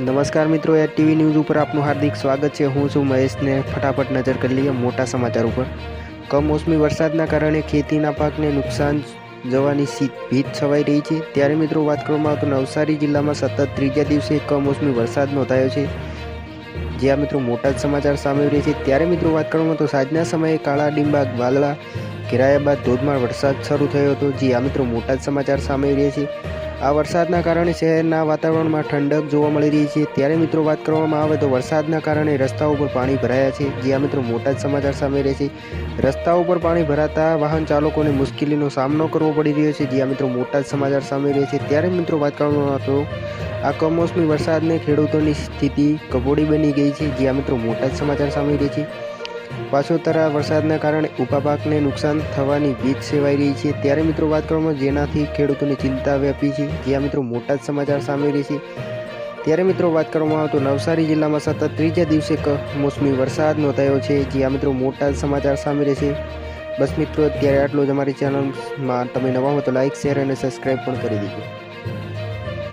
નમસ્કાર મિત્રો, એ TV news ઉપર આપનું હાર્દિક સ્વાગત છે. હું છું મહેશને ફટાફટ નજર કરી લઈએ મોટા સમાચાર ઉપર. કમોસમી વરસાદના કારણે ખેતીના પાકને નુકસાન જવાની ભીત છવાઈ રહી છે. ત્યારે મિત્રો, વાત કરવામાં આવે તો નવસારી જિલ્લામાં સતત ત્રીજા દિવસે કમોસમી વરસાદ નોંધાયો છે. જ્યાં મિત્રો મોટા જ સમાચાર સામે રહ્યા છે. ત્યારે મિત્રો, વાત કરવામાં તો સાંજના સમયે કાળા ડિંબા, વાદળા ઘેરાયા બાદ ધોધમાર વરસાદ શરૂ થયો હતો. જે આ મિત્રો મોટા જ સમાચાર સામે રહ્યા છે. આ વરસાદના કારણે શહેરના વાતાવરણમાં ઠંડક જોવા મળી રહી છે. ત્યારે મિત્રો વાત કરવામાં આવે તો વરસાદના કારણે રસ્તાઓ ઉપર પાણી ભરાયા છે જ્યાં મિત્રો મોટા જ સમાચાર સામે રહે છે. રસ્તાઓ ઉપર પાણી ભરાતા વાહન ચાલકોને મુશ્કેલીનો સામનો કરવો પડી રહ્યો છે જ્યાં મિત્રો મોટા જ સમાચાર સામે રહે છે. ત્યારે મિત્રો વાત કરવામાં આવે તો આ કમોસમી વરસાદને ખેડૂતોની સ્થિતિ કપોડી બની ગઈ છે જ્યાં મિત્રો મોટા જ સમાચાર સામે રહે છે. પાછોતરા વરસાદના કારણે ઊભા પાકને નુકસાન થવાની ભીત સેવાઈ રહી છે. ત્યારે મિત્રો વાત કરવામાં જેનાથી ખેડૂતોની ચિંતા વ્યાપી છે. જ્યાં મિત્રો મોટા જ સમાચાર સામે રહી છે ત્યારે મિત્રો વાત કરવામાં આવે તો નવસારી જિલ્લામાં સતત ત્રીજા દિવસે કમોસમી વરસાદ નોંધાયો છે. જ્યાં મિત્રો મોટા જ સમાચાર સામે રહે છે બસ મિત્રો, અત્યારે આટલું જ અમારી ચેનલમાં તમે નવા હો તો લાઇક શેર અને સબસ્ક્રાઈબ પણ કરી દીધું